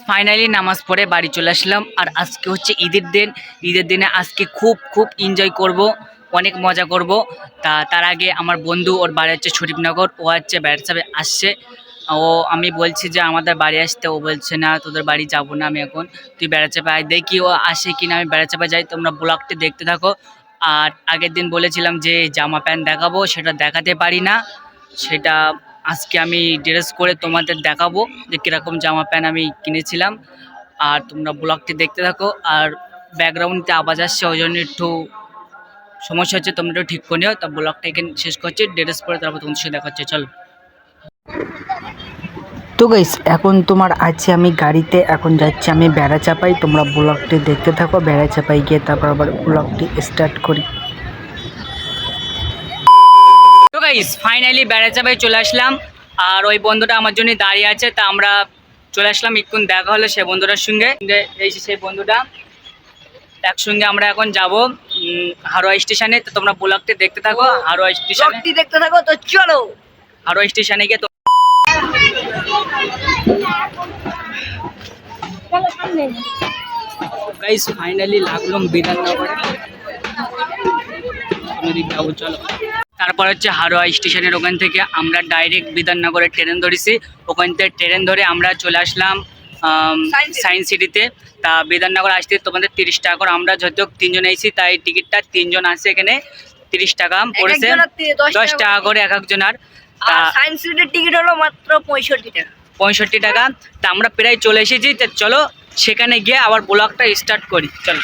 Finally নামাজ পড়ে বাড়ি চলে আসলাম। আর আজকে হচ্ছে ঈদের দিন। ঈদের দিনে আজকে খুব খুব এনজয় করব, অনেক মজা করব। তা, তার আগে আমার বন্ধু, ওর বাড়ি হচ্ছে শরীফনগর, ও হচ্ছে বেড়াতে আসছে। ও, আমি বলছি যে আমাদের বাড়ি আসতে, ও বলছে, না, তোদের বাড়ি যাব না আমি এখন। তুই বেড়াতে পাই দেখি ও আসে কিনা, আমি বেড়াতে যাই, তোমরা ব্লগটি দেখতে থাকো। আর আগের দিন বলেছিলাম যে জামা প্যান্ট দেখাবো, সেটা দেখাতে পারি না। সেটা আজকে আমি ড্রেস করে তোমাদের দেখাবো যে কীরকম জামা প্যান্ট আমি কিনেছিলাম। আর তোমরা ব্লগটি দেখতে থাকো, আর ব্যাকগ্রাউন্ডে আওয়াজ আসছে, ওই জন্য একটু সমস্যা হচ্ছে, তোমরা একটু ঠিক করে নিও। তা ব্লগটা এখানে শেষ করছি, ড্রেস পরে তারপর তোমাদের সাথে দেখা হচ্ছে চলো। তো গাইস এখন তোমার আছে আমি গাড়িতে, এখন যাচ্ছি আমি বেড়া চাপাই তোমরা ব্লগটি দেখতে থাকো বেড়া চাপাই গিয়ে তারপর আবার ব্লগটি স্টার্ট করি তো গাইস ফাইনালি বেড়াচাপাই চলে আসলাম। আর ওই বন্ধুটা আমার জন্য দাঁড়িয়ে আছে তা আমরা চলে আসলাম একটু দেখা হলো সে বন্ধুটার সঙ্গে। এই সেই বন্ধুটা একসঙ্গে আমরা এখন যাব হারোয়া স্টেশনে। তো তোমরা ব্লগটি দেখতে থাকো হারোয়া স্টেশনে। দেখতে থাকো তো চলো। হারোয়া স্টেশনে গিয়ে তো গাইস ফাইনালি লাগলাম বিধাননগরে। নদীর যাব চলো। তারপর হচ্ছে হারোয়া স্টেশনের ওখান থেকে আমরা ডাইরেক্ট বিধাননগরের ট্রেন ধরেছি। ওখান থেকে ট্রেন ধরে আমরা চলে আসলাম সায়েন্স সিটিতে তা বিধাননগর আসতে তোমাদের তিরিশ টাকা করে। আমরা যত তিনজন এসেছি তাই টিকিটটা তিনজন আছে এখানে। তিরিশ টাকা পড়েছে। দশ টাকা করে। এক একজনের আর। সায়েন্স সিটির টিকিট হলো মাত্র পঁয়ষট্টি টাকা। পঁয়ষট্টি টাকা। তা আমরা প্রায় চলে এসেছি। তা চলো সেখানে গিয়ে আবার ব্লগটা স্টার্ট করি চলো।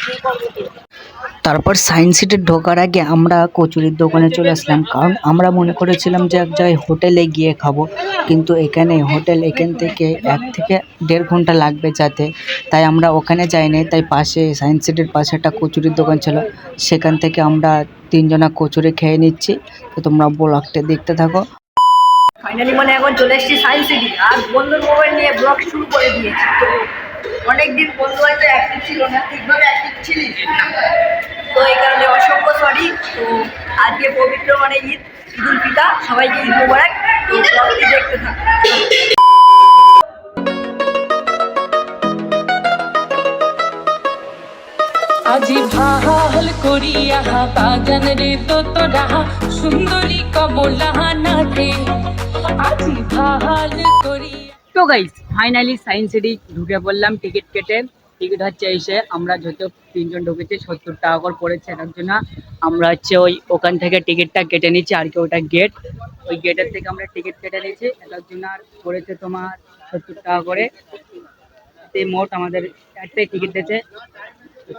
তারপর সায়েন্স সিটির ঢোকার আগে আমরা কচুরির দোকানে চলে আসলাম কারণ আমরা মনে করেছিলাম যে এক জায়গায় হোটেলে গিয়ে খাব কিন্তু এখানে হোটেল এখান থেকে এক থেকে দেড় ঘণ্টা লাগবে যাতে তাই আমরা ওখানে যাইনি তাই পাশে সায়েন্স সিটির পাশে একটা কচুরির দোকান ছিল সেখান থেকে আমরা তিনজনা কচুরি খেয়ে নিচ্ছি তো তোমরা ব্লগটা দেখতে থাকো। ফাইনালি মানে এখন চলে এসেছি সায়েন্স সিটি আর বন্ধুর মোবাইল নিয়ে ব্লগ শুরু করে দিয়েছি তো অনেকদিন বন্ধু হয়তো অ্যাক্টিভ ছিল না ঠিকভাবে অ্যাক্টিভ ছিলিস না। তো এই কারণে অসংখ্য সরি তো আজকে পবিত্র মানে ঈদ ঈদ উল ফিতা সবাইকে ঈদ মোবারক। তো দেখতে থাক। আজি ভাহা ভালো করিয়া বাজান রে তো তোরা সুন্দরী কমলা নাথে। আজি ভালো করিয়া তো গাইস ফাইনালি সায়েন্স সিটি ঢুকে পড়লাম, টিকিট কেটে। টিকিট হচ্ছে এসে আমরা যত তিনজন ঢুকেছি, সত্তর টাকা করে পড়েছে এটার জন্য। আমরা হচ্ছে ওই ওখান থেকে টিকিটটা কেটে নিচ্ছি, আর কি ওটা গেট ওই গেটের থেকে আমরা টিকিট কেটে নিয়েছি এটার জন্য আর পড়েছে তোমার সত্তর টাকা করে। তে মোট আমাদের একটাই টিকিট দিয়েছে।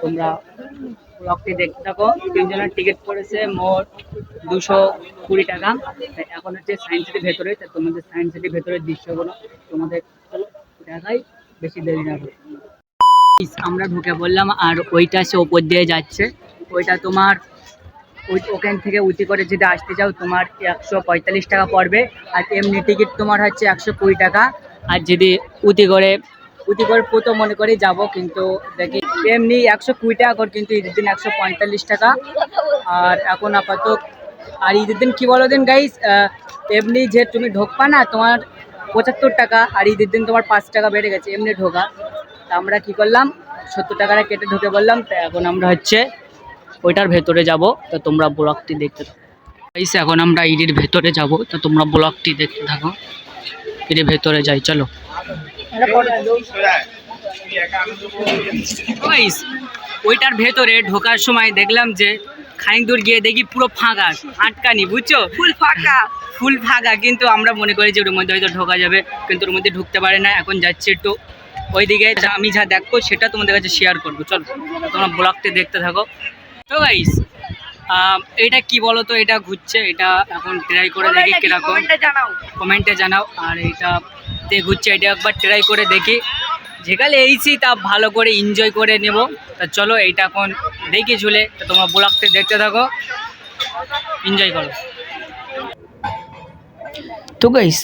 তোমরা ব্লগটি দেখতে থাকো। তিনজনের টিকিট পড়েছে মোট দুশো কুড়ি টাকা। এখন হচ্ছে সায়েন্স সিটির ভেতরে তোমাদের সায়েন্স সিটির ভেতরের দৃশ্যগুলো তোমাদের বেশি দেরি আমরা ঢুকে পড়লাম আর ওইটা সে ওপর দিয়ে যাচ্ছে। ওইটা তোমার, ওই ওখান থেকে উঁচু করে যদি আসতে চাও তোমার একশো পঁয়তাল্লিশ টাকা পড়বে। আর এমনি টিকিট তোমার হচ্ছে একশো কুড়ি টাকা। আর যদি উতি করে উতি করে প্রথম মনে করে যাব, কিন্তু দেখি, এমনি একশো কুড়ি টাকা করে কিন্তু ঈদের দিন একশো পঁয়তাল্লিশ টাকা। আর এখন আপাতত, আর ঈদের দিন কী বলো দিন গাইস এমনি যে তুমি ঢোকবা না, তোমার পঁচাত্তর টাকা, আর ঈদের দিন তোমার পাঁচ টাকা বেড়ে গেছে, এমনি ঢোকা। তা আমরা কি করলাম? সত্তর টাকাটা কেটে ঢুকে বললাম, তা এখন আমরা হচ্ছে ওইটার ভেতরে যাব। তো তোমরা ব্লগটি দেখতে থাকো। এখন আমরা ইডির ভেতরে যাব। তো তোমরা ব্লগটি দেখতে থাকো। ইডির ভেতরে যাই, চলো। ওইটার ভেতরে ঢোকার সময় দেখলাম যে খানিক দূর গিয়ে দেখি পুরো ফাঁকা আটকানি বুঝছ? ফুল ফাঁকা। ফুল ফাঁকা কিন্তু আমরা মনে করি যে ওর মধ্যে হয়তো ঢোকা যাবে কিন্তু ওর মধ্যে ঢুকতে পারে না এখন যাচ্ছে একটু ওইদিকে। যা- আমি যা দেখব সেটা তোমাদের কাছে শেয়ার করব চলো তোমরা ব্লগটি দেখতে থাকো। তো গাইস এটা কি বলো তো এটা ঘুরছে এটা এখন ট্রাই করে দেখি কীরকম। কমেন্টে জানাও। কমেন্টে জানাও আর এটা ঘুরছে এটা একবার ট্রাই করে দেখি। যেখানে এইছি তা ভালো করে এনজয় করে নেব। তা চলো, এইটা এখন দেখি ঝুলে। তো তোমরা ব্লগটা দেখতে থাকো। এনজয় করো। তো গাইস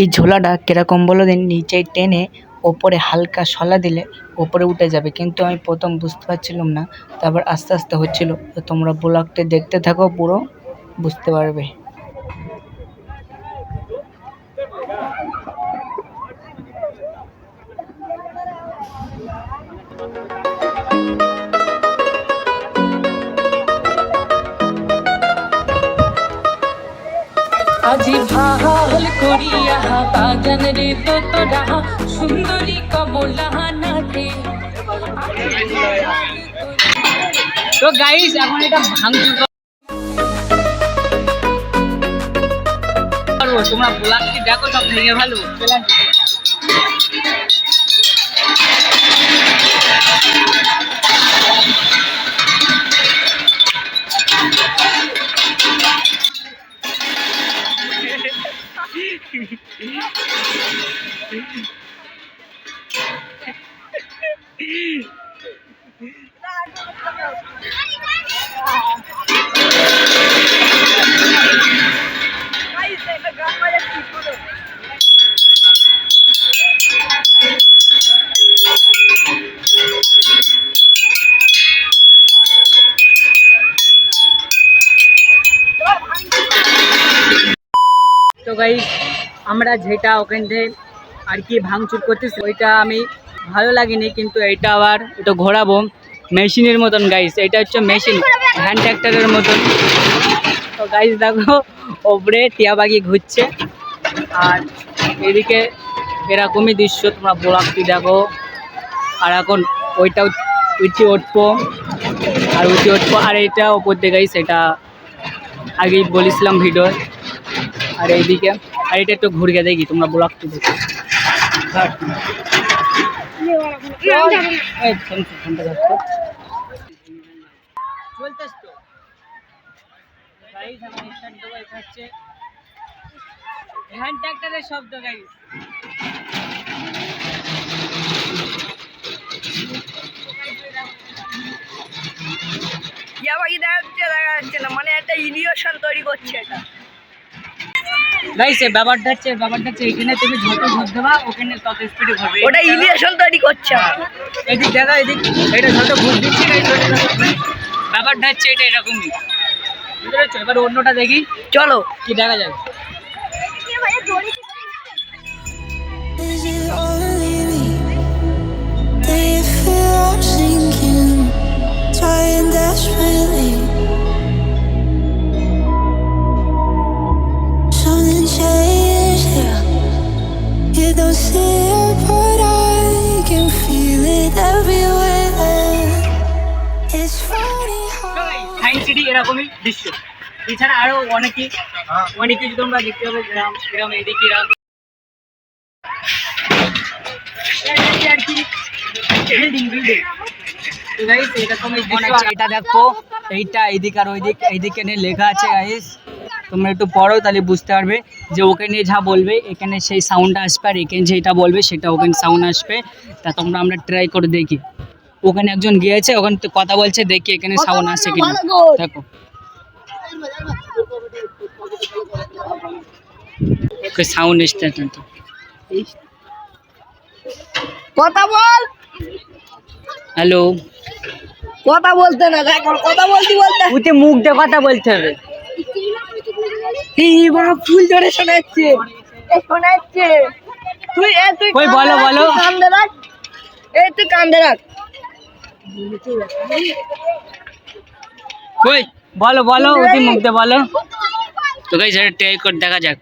এই ঝোলাটা কীরকম বলো দিন, নিচে টেনে ওপরে হালকা সলা দিলে ওপরে উঠে যাবে। কিন্তু আমি প্রথম বুঝতে পারছিলাম না, তারপর আস্তে আস্তে হচ্ছিল। তো তোমরা ব্লগটা দেখতে থাকো পুরো, বুঝতে পারবে। আজি ভালো করিয়া বাজান রে তো তোরা সুন্দরী কমলা নাচে তো গাইস এখন এটা ভাঙচুর তোমরা ব্লগটি দেখো, সব ভেঙে ভালো আমরা যেটা ওখান থেকে আর কি ভাঙচুর করতেছি, ওইটা আমি ভালো লাগেনি, কিন্তু এটা আবার এটা ঘোরাবো। মেশিনের মতন গাইস এটা হচ্ছে মেশিন হ্যান্ড ট্র্যাক্টরের মতন। তো গাইস দেখো, ওপরে টিয়া পাখি ঘুরছে, আর এদিকে এরকমই দৃশ্য, তোমরা ব্লগটি দেখো। আর এখন ওইটা উঠি উঠবো, আর উঠি উঠবো, আর এটা ওপর দিয়ে গাইস এটা আগেই বলেছিলাম ভিডিও আর এইদিকে আর এটা একটু ঘুরিয়ে দেখি, তোমরা ব্লগটি দেখো। দেখা যাচ্ছে দেখা যাচ্ছে না মানে একটা ইলিউশন তৈরি করছে এটা। গাইস এই ব্যাপারটা হচ্ছে ব্যাপারটা হচ্ছে এখানে তুমি যত ঘুর দেবা ওখানে তত স্পিডে ঘুরবে। ওটা ইলিউশন তৈরি করছে। এদিক দেখা এদিক। এটা যত ঘুর দিচ্ছি গাইস ব্যাপারটা হচ্ছে এটা এরকমই। বুঝতে পেরেছ? এবার অন্যটা দেখি চলো। কি দেখা যায়। এরকমই দৃশ্য। এছাড়া আরও অনেকই অনেক কিছু তোমরা দেখতে পাবে গ্রাম গ্রাম এদিকে আর কি বিল্ডিং বিল্ডিং তো গাইস এরকম এটা দেখো এইটা এইদিক আর ওইদিক এইদিকে নিয়ে লেখা আছে গাইস তোমরা একটু পড়ো তাহলে বুঝতে পারবে যে ওখানে যা বলবে এখানে সেই সাউন্ড আসবে আর এখানে যেটা বলবে সেটা ওখানে সাউন্ড আসবে। তা তোমরা আমরা ট্রাই করে দেখি। ওখানে একজন গিয়েছে ওখানে তো কথা বলছে দেখি এখানে সাউন্ড আসে কিনা। দেখো। সাউন্ড এসছে কথা বল। হ্যালো। কথা বলতে না কথা বলতে। বলতে মুখ দিয়ে কথা বলতে হবে এই বাবা ফুল ধরে শোনাচ্ছে। শোনাচ্ছে। তুই এ তুই বলো, বলো। তুই রাখ। এই তুই কান্দে রাখ। কই? বলো বলো উতি মুখ দিয়ে বলো। তো গাইস এটা ট্রাই করে দেখা যাক।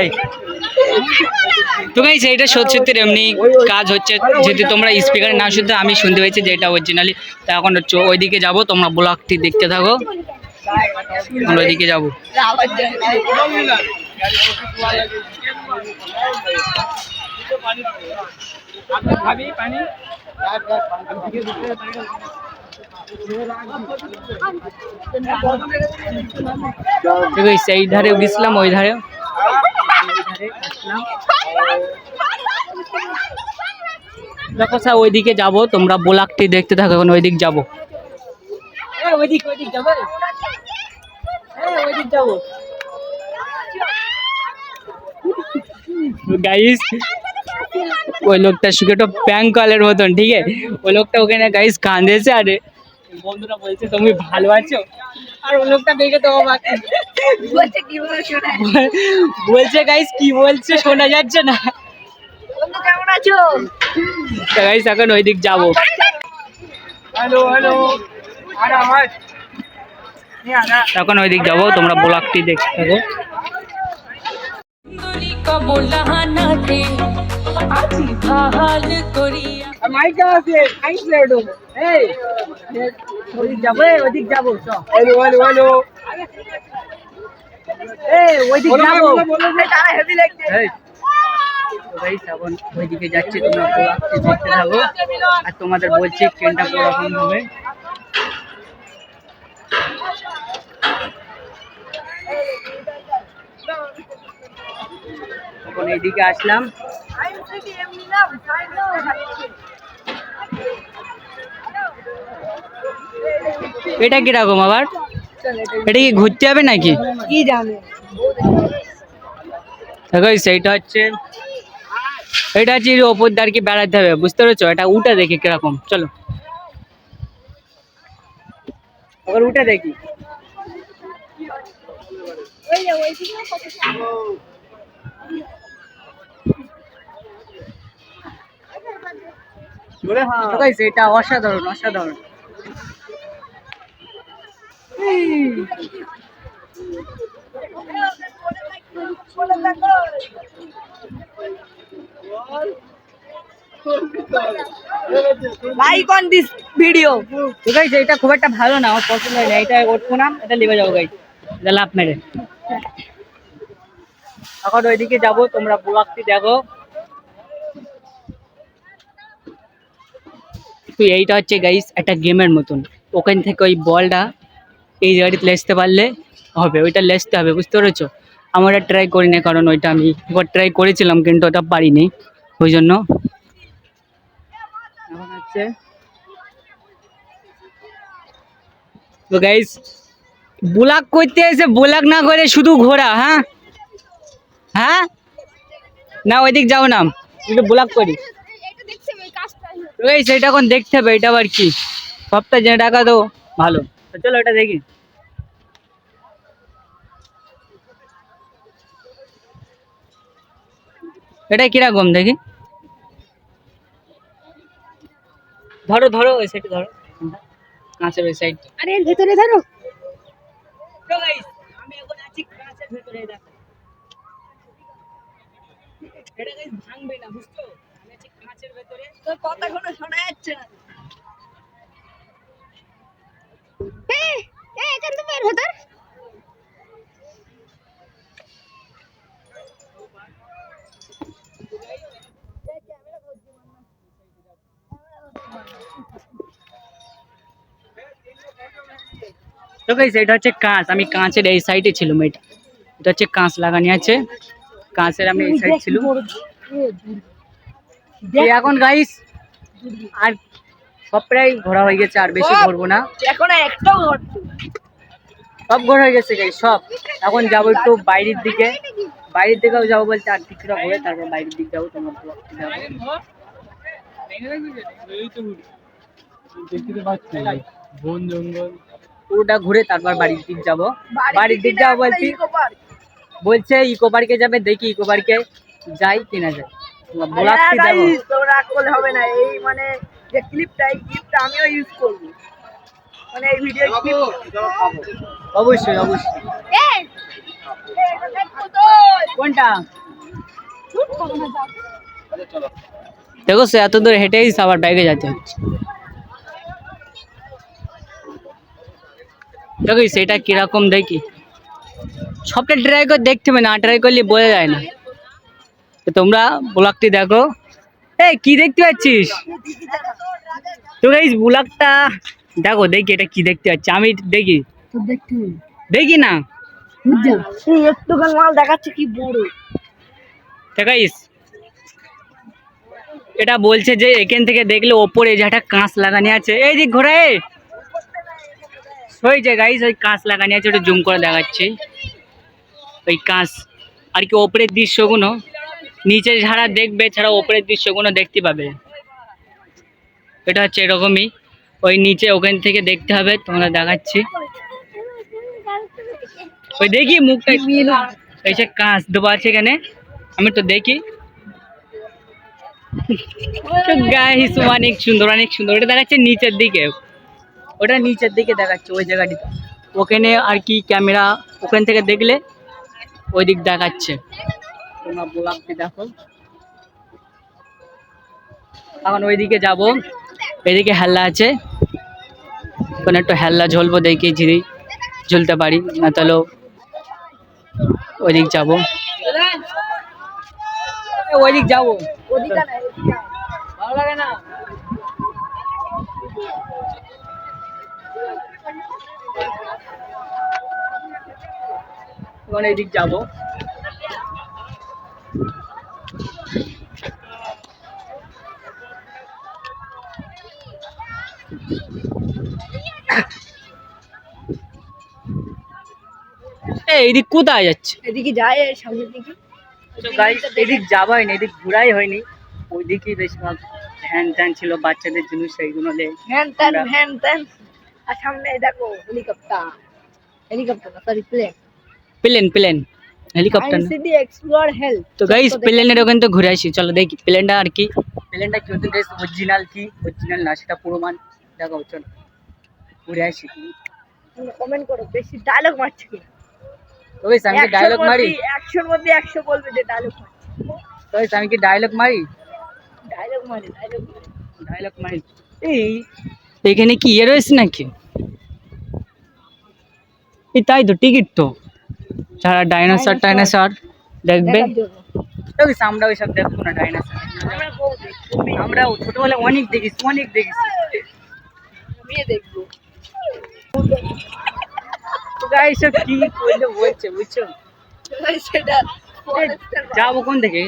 এই। তো গাইস এটা সত্যি সত্যি এমনি কাজ হচ্ছে যদি তোমরা স্পিকারে না শুনতে আমি শুনতে পেয়েছি যে এটা অরিজিনালি তা এখন হচ্ছে ওইদিকে যাব তোমরা ব্লগটি দেখতে থাকো। আমরা ওইদিকে যাব। তো guys, এই ধারে গেছিলাম ওই ধারে। দেখো স্যার ওইদিকে যাব তোমরা ব্লগটি দেখতে থাকো এখন ওইদিক যাব। ওইদিক ওইদিক যাব। ওইদিক যাব। গাইস ওই লোকটা শুকে তো প্যাঙ্ক কলের মতন ঠিক আছে? ওই লোকটা ওখানে গাইস কাঁদেছে আরে বন্ধুরা বলছে তুমি ভালো আছো? আর ওই লোকটা দেখে তো অবাক। বলছে কি বলে শোনায় বলছে গাইস কি বলছে শোনা যাচ্ছে না? বন্ধু কেমন আছো? গাইস এখন ওই দিক যাব। হ্যালো হ্যালো আরে আমার? এখন ওই দিক যাব তোমরা ব্লগটি দেখতে থাকো। সুন্দরী কমলাহানাতে আজি ভালো করিয়া মাইক আছে মাইক লেডো এই ওদিক যাব এই ওদিক যাব চ হ্যালো হ্যালো হ্যালো এই ওইদিক যাব তারা হেভি লাগছে এই তো গাইস এখন ওইদিকে যাচ্ছি তোমরা ব্লগটি দেখতে থাকো আর তোমাদের বলছি ট্রেনটা কীরকম হবে এখন এইদিকে আসলাম। এটা কীরকম আবার? এটা কি ঘুরতে হবে নাকি? কি জানে? দেখো সেইটা হচ্ছে এটা হচ্ছে ওপর দিয়ে আর কি বেড়াতে হবে বুঝতে পেরেছ? এটা উঠে দেখি কীরকম। চলো। আবার উঠে দেখি। এটা অসাধারণ অসাধারণ। লাইক অন দিস ভিডিও তো গাইস এটা খুব একটা ভালো না আমার পছন্দ হয় না। এটা উঠবো না এটা লিবে যাব গাইস এটা লাভ মেরে। এখন ওইদিকে যাব তোমরা ব্লগটি দেখো। তো এইটা হচ্ছে গাইস একটা গেমের মতন। ওখান থেকে ওই বলটা এই জায়গাটিতে লেসতে পারলে হবে, ওইটা লেসতে হবে, বুঝতে পেরেছ? আমরা ট্রাই করি না, কারণ ওইটা আমি একবার ট্রাই করেছিলাম, কিন্তু ওটা পারিনি। ওই জন্য এখন হচ্ছে তো গাইস ব্লগ করতে এসে ব্লগ না করে শুধু ঘোরা হ্যাঁ? হ্যাঁ? না, ওইদিক যাও না ব্লগ করি। তো গাইস এটা এখন দেখতে হবে এটা আবার কি? সবটা জেনে টাকা তো ভালো। তো চলো এটা দেখি। এটা কীরকম দেখি? ধরো ধরো ওই সাইডে ধরো। কাঁচের ওই সাইড আরে ভেতরে ধরো। তো গাইস আমি এখন আছি কাঁচের ভেতরে দেখো। এটা গাইস ভাঙবে না বুঝছ আমি আছি কাঁচের ভেতরে তোর কথা কোনো শোনা যাচ্ছে না। এখান থেকে বের ভেতর তো গাইস এটা হচ্ছে কাঁচ। আমি কাঁচের এই সাইডে ছিলাম এটা। এটা হচ্ছে কাঁচ লাগানি আছে। কাঁচের আমি এই সাইড ছিল এই এখন গাইস আর সব প্রায় ঘোরা হয়ে গেছে আর বেশি ঘুরবো না। এখন একটাও সব ঘোরা হয়ে গেছে গাইস সব। এখন যাব একটু বাইরের দিকে। বাইরের দিকেও যাব বলতে আর কিছুটা ঘুরে তারপর বাইরের দিকে যাব তোমার বন জঙ্গল। পুরোটা ঘুরে তারপর বাড়ির দিক যাব। বাড়ির দিক যাব বলছি বলছে ইকো পার্কে যাবে দেখি ইকো পার্কে যাই কিনা যায়। তোমরা করলে হবে না এই মানে যে ক্লিপটা এই ক্লিপটা আমিও ইউজ করব। মানে এই ভিডিও ক্লিপ অবশ্যই অবশ্যই। কোনটা? দেখো সে এত দূর হেঁটেই আবার ব্যাগে যেতে হচ্ছে দেখো সেটা কীরকম দেখি। সবটা ট্রাই করে দেখতে হবে না ট্রাই করলে বোঝা যায় না। তোমরা ব্লগটি দেখো। এই কি দেখতে পাচ্ছিস? তো এই ব্লগটা দেখো দেখি এটা কি দেখতে পাচ্ছি। আমি দেখি। দেখি না? মাল দেখাচ্ছে কি বড়। দেখাইস এটা বলছে যে এখান থেকে দেখলে ওপরে যে একটা কাঁচ লাগানি আছে। এই দিক ঘোরায় ওই যে গাইস ওই কাঁচ লাগানি আছে ওটা জুম করে দেখাচ্ছে। ওই কাঁচ আর কি ওপরের দৃশ্যগুলো। নিচে যারা দেখবে ছাড়া ওপরের দৃশ্যগুলো দেখতে পাবে। এটা হচ্ছে এরকমই। ওই নিচে ওখান থেকে দেখতে হবে, তোমরা দেখাচ্ছি। ওই দেখি মুখটা যে কাঁচ দেবো আছে এখানে, আমি তো দেখি। গাইস অনেক সুন্দর অনেক সুন্দর। ওটা দেখাচ্ছে নিচের দিকে। ওটা নিচের দিকে দেখাচ্ছে ওই জায়গাটিতে। ওখানে আর কি ক্যামেরা ওখান থেকে দেখলে ওই দিক দেখাচ্ছে। তোমরা ব্লগটি দেখো। এখন ওইদিকে যাব। এদিকে হেল্লা আছে। ওখানে একটু হেল্লা ঝলবো, দেখি যদি ঝুলতে পারি। না তাহলেও ওইদিক যাব। ওইদিক যাব। ভালো যাব। এই, এইদিক কোথায় যাচ্ছে? এদিকে যায় সামনের দিকে। তো এদিক যাওয়াই না এদিক ঘোরাই হয়নি। ওইদিকেই বেশিরভাগ ভ্যান ট্যান ছিল বাচ্চাদের জন্য সেইগুলো লে হ্যান ত্যান আমরা- হ্যান আর সামনে দেখো helicopter helicopter sorry plane plane plane helicopter না সিটি এক্সপ্লোর হেলথ তো গাইস প্লেনের ওখানে তো ঘুরে আসি চলো দেখি প্লেনটা আর কি প্লেনটা কি হচ্ছে গাইস অরিজিনাল কি অরিজিনাল না সেটা প্রমাণ দেখাও চলো ঘুরে আসি কমেন্ট করো বেশি ডায়লগ মারছে কি তো গাইস আমি কি ডায়লগ মারি একশোর মধ্যে একশো বলবে যে ডায়লগ মারছে তো গাইস আমি কি ডায়লগ মারি ডায়লগ মারে ডায়লগ মারে ডায়লগ মারি এই এখানে কি ইয়ে রয়েছে নাকি এই তাই তো টিকিট তো যারা ডাইনোসর টাইনোসর দেখবে? আমরা ওইসব দেখব না ডাইনোসর। আমরা ছোটবেলায় অনেক দেখিস অনেক দেখিস দেখব। তো কি করলে বলছে বুঝছ? যাব কোন থেকে?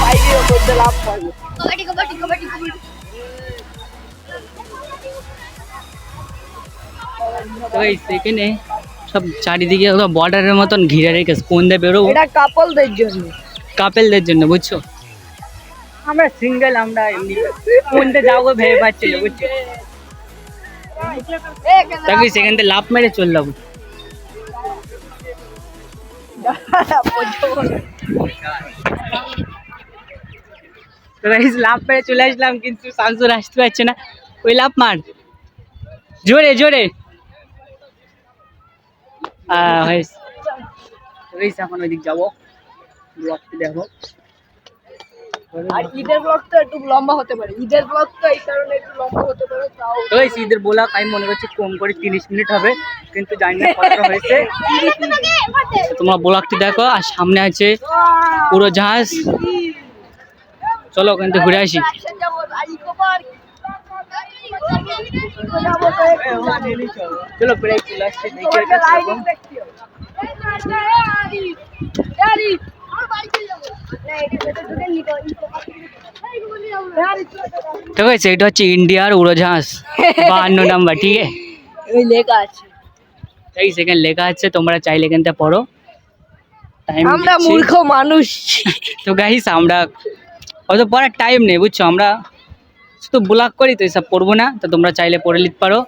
বাইরের ওপর তো গাইস এখানে সব চারিদিকে বর্ডারের মতন ঘিরে রেখেছে কোন দিয়ে বেরোবো? এটা কাপলদের জন্য। কাপেলদের জন্য বুঝছ? আমরা সিঙ্গেল আমরা এমনি। যাব ভেবে পাচ্ছিল বুঝছ? তাকে সেখান থেকে লাভ মেরে। চল যাব। তো গাইস লাভ মেরে চলে আসলাম কিন্তু শামসুর আসতে পারছে না। ওই লাভ মার। জোরে জোরে। এখন ওইদিক যাব। ব্লগটি দেখো আর ঈদের ব্লগ তো একটু লম্বা হতে পারে। ঈদের ব্লগ তো এই কারণে একটু লম্বা হতে পারে তাও তো এই ঈদের বলা আমি মনে করছি কম করে তিরিশ মিনিট হবে কিন্তু জানি না কত হয়েছে। তোমরা ব্লগটি দেখো আর সামনে আছে পুরো জাহাজ। চলো ওখান থেকে ঘুরে আসি Action যাব, আর ইকো পার্ক। যাব তো একটু। চলো প্রায় চলে আসছি দেখি তোমাকে এটা riding কীরকম। দেখতে হবে। না, এটা ভেতর ঢুকে নিকো, ইকো পার্কে ঢুকে। ঠিক আছে এটা হচ্ছে ইন্ডিয়ার উড়োজাহাজ বাহান্ন নাম্বার ঠিক আছে ওই লেখা আছে এই সেখানে লেখা আছে তোমরা চাইলে এখান থেকে পড়ো টাইম আমরা মূর্খ মানুষ তো গাইস আমরা অত পড়ার টাইম নেই বুঝছ? আমরা শুধু ব্লগ করি তো এসব পড়ব না তো তোমরা চাইলে পড়ে নিতে পারো।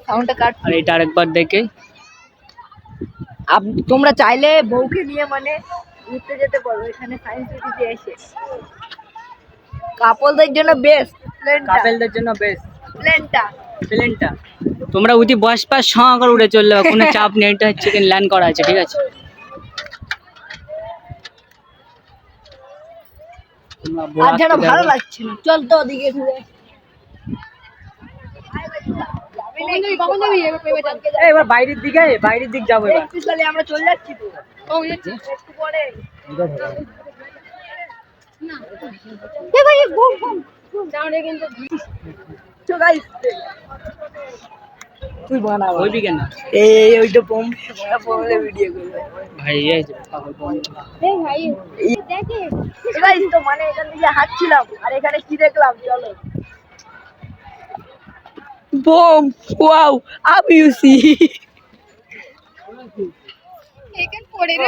আর এটা আরেকবার দেখে। তোমরা চাইলে বউকে নিয়ে মানে ঘুরতে যেতে পারো এখানে সায়েন্স সিটিতে এসে। কাপলদের জন্য বেস্ট কাপেলদের জন্য বেস্ট প্লেনটা প্লেনটা তোমরা উঠি বস পাস সঙ্গ করে উড়ে চললে কোনো চাপ নেই এটা হচ্ছে ল্যান্ড করা আছে ঠিক আছে? আর যেন ভালো লাগছে না। চল তো ওদিকে ঘুরে এবার বাইরের দিকে বাইরের দিক যাব এবার। একটু চলে আমরা চলে যাচ্ছি তো। একটু পরে। তো guys, তুই বানা ওইবি কেন এই ওইটা পম পমলে ভিডিও করবে ভাই এই যে পাগল বন্ধ। গাইস তো মানে এখান থেকে হাঁটছিলাম আর এখানে কি দেখলাম চলো। বোম ওয়াও আপ ইউ সি।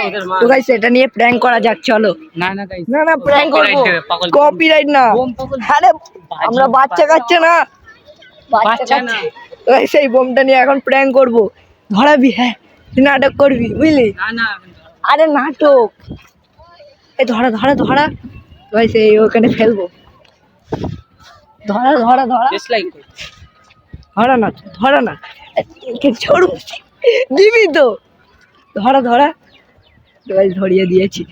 ওদের মা তো গাইস এটা নিয়ে প্র্যাঙ্ক করা যাক চলো। না না গাইস না না প্র্যাঙ্ক করব। কপিরাইট না। আরে আমরা বাচ্চা কাচ্চা না। বাচ্চা না। এই বোমটা নিয়ে এখন প্র্যাঙ্ক করব। ধরাবি হ্যাঁ তুই নাটক করবি বুঝলি? আরে নাটক। এই ধরা ধরা ধরা। ভাই সেই ওখানে ফেলব। ধরা ধরা ধরা। ধরা না ধরা না। ছড়ু দিবি তো। ধরা ধরা। ভাই ধরিয়ে দিয়েছি।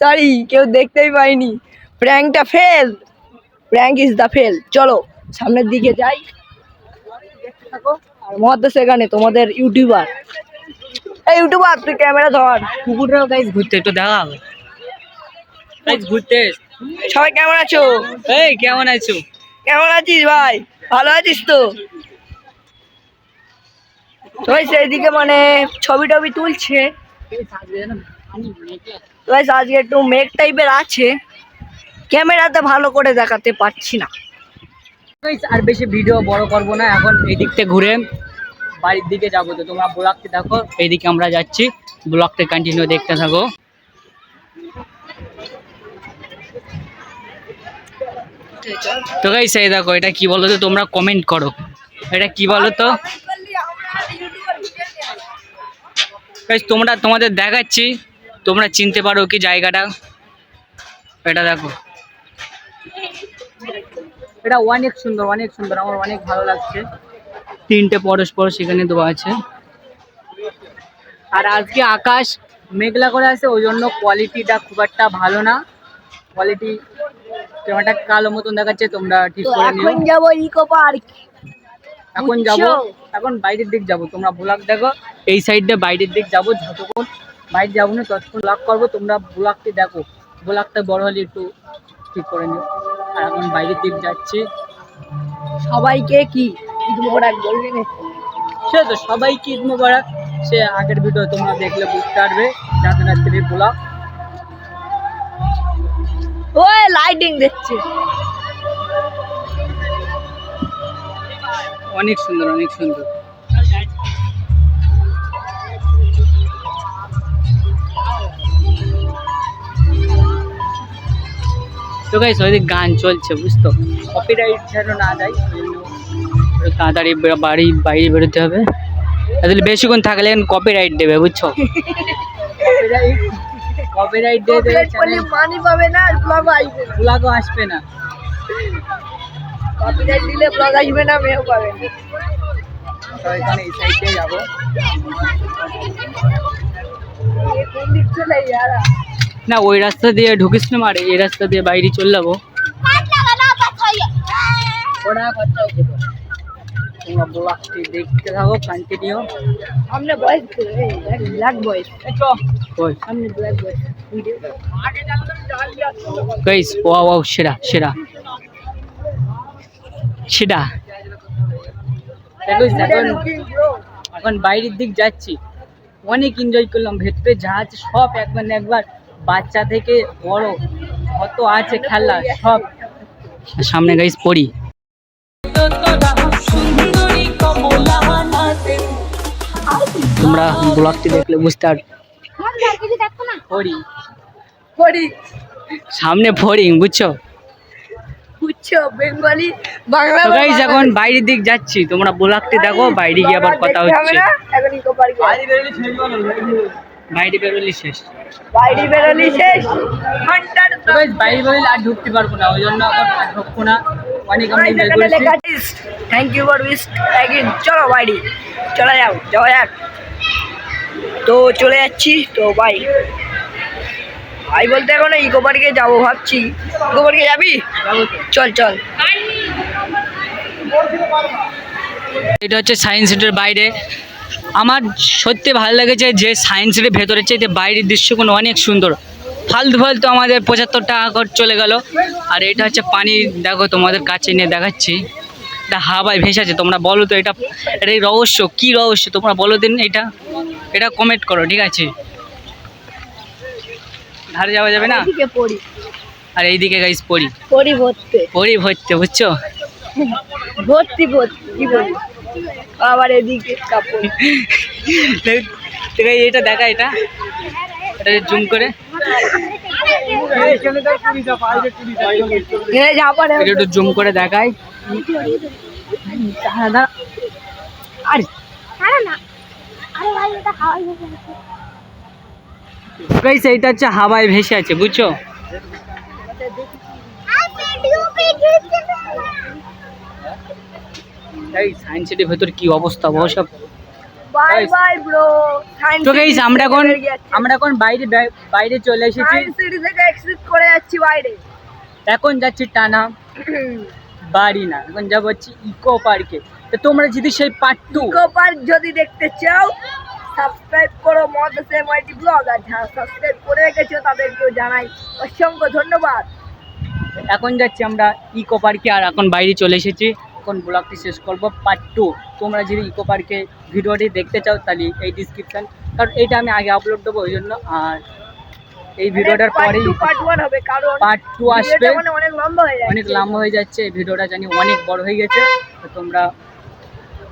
সরি কেউ দেখতেই পাইনি। প্র্যাঙ্কটা fail prank is the fail চলো সামনের দিকে যাই। থাকো আর মহাদ্দ সেখানে তোমাদের ইউটিউবার এই ইউটিউবার তুই ক্যামেরা ধর। কুকুররাও গাইজ ঘুরতে একটু দেখা হবে। গাইজ ঘুরতে। সবাই কেমন আছো? এই কেমন আছো? কেমন আছিস ভাই? ভালো আছিস তো? সবাই সেইদিকে মানে ছবি টবি তুলছে। তো আজকে একটু মেঘ টাইপের আছে। ক্যামেরাতে ভালো করে দেখাতে পারছি না। আর বেশি ভিডিও বড় করব না, এখন এই দিক থেকে ঘুরে বাড়ির দিকে যাব তো। তোমরা ব্লগতে দেখো, এইদিকে আমরা যাচ্ছি। ব্লগতে কন্টিনিউ দেখতে থাকো। তো গাইস এই দেখো, এটা কি বলো তো তোমরা কমেন্ট করো। এটা কি বলো তো তোমরা তোমাদের দেখাচ্ছি। তোমরা চিনতে পারো কি জায়গাটা। এটা দেখো। এটা অনেক সুন্দর অনেক সুন্দর আমার অনেক ভালো লাগছে। তিনটে পরস্পর সেখানে দেওয়া আছে। আর আজকে আকাশ মেঘলা করে আছে ওই জন্য কোয়ালিটিটা খুব একটা ভালো না। কোয়ালিটি ক্যামেরাটা কালো মতন দেখাচ্ছে তোমরা ঠিক করে নিও। এখন যাব ইকো পার্ক এখন যাব এখন বাইরের দিক যাব। তোমরা ব্লগ দেখো এই সাইডে বাইরের দিক যাব যতক্ষণ বাইরে যাব না ততক্ষণ ব্লগ করব তোমরা ব্লগটি দেখো। ব্লগটা বড় হলে একটু ঠিক করে নিও। আর এখন বাইরের দিক যাচ্ছি। সবাইকে কি ঈদ মোবারক বলবি সে তো সবাইকে ঈদ মোবারক? সে আগের ভিডিও তোমরা দেখলে বুঝতে পারবে। যাতে রাত্রি ব্লগ ওই লাইটিং দেখছে। অনেক সুন্দর অনেক সুন্দর। তো গাইস ওইদিকে গান চলছে বুঝতো? কপিরাইট যেন না যায় তাড়াতাড়ি বাড়ি বাইরে বেরোতে হবে। আসলে বেশিক্ষণ থাকলে কপিরাইট দেবে বুঝছ? কপিরাইট কপিরাইট দিয়ে দেবে করলে মানি পাবে না আর ব্লগ আসবে না। ব্লগও আসবে না। কপিরাইট দিলে ব্লগ আসবে না মেয়েও পাবে না। তো এখানে এই সাইড দিয়ে যাব। কোন দিক চলে যারা না ওই রাস্তা দিয়ে ঢুকিস না মারে এই রাস্তা দিয়ে বাইরে চলে যাব। ওরা খরচা হচ্ছে তো। তোমরা ব্লগটি দেখতে থাকো কন্টিনিউ সামনে বয়স ব্ল্যাক বয়স সামনে ব্ল্যাক বয়স গাইস ওয়া ওয়াও সেরা সেরা। সেরা। দেখো এখন এখন বাইরের দিক যাচ্ছি। অনেক এনজয় করলাম ভেতরে যা আছে সব একবার না একবার বাচ্চা থেকে বড় কত আছে খেলা সব। সামনে গাইস পড়ি। তোমরা ব্লগটি দেখলে বুঝতে পার সামনে ফড়িং বুঝছ? বুঝছ বেঙ্গলি বাংলা গাইস এখন বাইরের দিক যাচ্ছি। তোমরা ব্লগটি দেখো বাইরে গিয়ে আবার কথা হচ্ছে। বাইরে বেরোলি শেষ। বাইরে বেরোলি শেষ। ঘণ্টার বাইরে বেরোলে আর ঢুকতে পারব না ওই জন্য ঢুকবো না। অনেক আমরা এনজয় করেছি। থ্যাংক ইউ ফর উইস্ট অ্যাগেন চলো বাইরে চলে যাও যাওয়া যাক তো চলে যাচ্ছি তো বাই ভাই বলতে এখন ইকো পার্কে যাব ভাবছি। ইকো পার্কে যাবি? চল চল। এটা হচ্ছে সায়েন্স সিটির বাইরে। আমার সত্যি ভালো লেগেছে যে সায়েন্স সিটির ভেতরের চাইতে বাইরের দৃশ্যগুলো অনেক সুন্দর। ফালতু ফালতু আমাদের পঁচাত্তর টাকা করে চলে গেল। আর এটা হচ্ছে পানি দেখো তোমাদের কাছে নিয়ে দেখাচ্ছি। এটা হাওয়ায় ভেসেছে তোমরা বলো তো এটা এটা রহস্য কি রহস্য? তোমরা বলো দিন এটা। এটা কমেন্ট করো ঠিক আছে? ধারে যাওয়া যাবে না? আর এইদিকে গাইস পড়ি। পড়ি ভরতে। পড়ি ভরতে বুঝছ? ভর্তি ভর্তি কি বলি আবার এদিকে কাপড়। এটা দেখা এটা। এটা জুম করে। একটু জুম করে দেখাই। আরে। এইটা হচ্ছে হাওয়ায় ভেসে আছে বুঝছ আর ভিডিও পে গেছে এই সায়েন্স সিটির ভেতর কি অবস্থা? সব। বাই ব্রো সায়েন্স তো গাইস আমরা এখন আমরা এখন বাইরে বাইরে চলে এসেছি। সিটি থেকে এক্সিট করে যাচ্ছি বাইরে। এখন যাচ্ছি টানা বাড়ি না এখন যাব হচ্ছে ইকো পার্কে। তো তোমরা যদি সেই পার্ট টু ইকো পার্ক যদি দেখতে চাও সাবস্ক্রাইব করো মাইটি ব্লগ। আর যারা সাবস্ক্রাইব করে রেখেছো তাদেরকেও জানাই অসংখ্য ধন্যবাদ। এখন যাচ্ছি আমরা ইকো পার্কে আর এখন বাইরে চলে এসেছি। এখন ব্লগটি শেষ করব। পার্ট টু তোমরা যদি ইকো পার্কে ভিডিওটি দেখতে চাও তাহলে এই ডিসক্রিপশন কারণ এইটা আমি আগে আপলোড দেবো ওই জন্য আর এই ভিডিওটার পরেই পার্ট কারণ পার্ট টু আসবে। মানে অনেক লম্বা হয়ে যাচ্ছে। অনেক লম্বা হয়ে যাচ্ছে এই ভিডিওটা জানি অনেক বড় হয়ে গেছে। তো তোমরা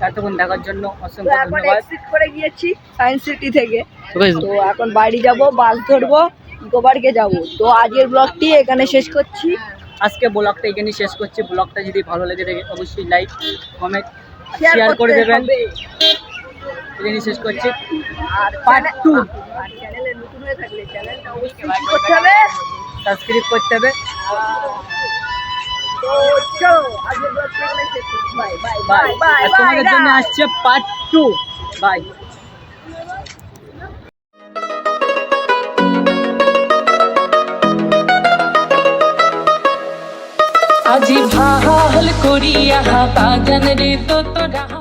এতক্ষণ দেখার জন্য অসংখ্য ধন্যবাদ। করে গিয়েছি সায়েন্স সিটি থেকে। তো এখন বাড়ি যাব বাস ধরবো ইকো পার্কে যাব। তো আজকের ব্লগটি এখানে শেষ করছি। আজকে ব্লগটা এখানে শেষ করছি। ব্লগটা যদি ভালো লেগে থাকে অবশ্যই লাইক কমেন্ট শেয়ার করে দেবেন। এখানে শেষ করছি। আর পার্ট টু সাবস্ক্রাইব করতে হবে। তোমাদের জন্য আসছে পার্ট টু বাই আজি ভালো করিয়া বাজান রে তো তোরা।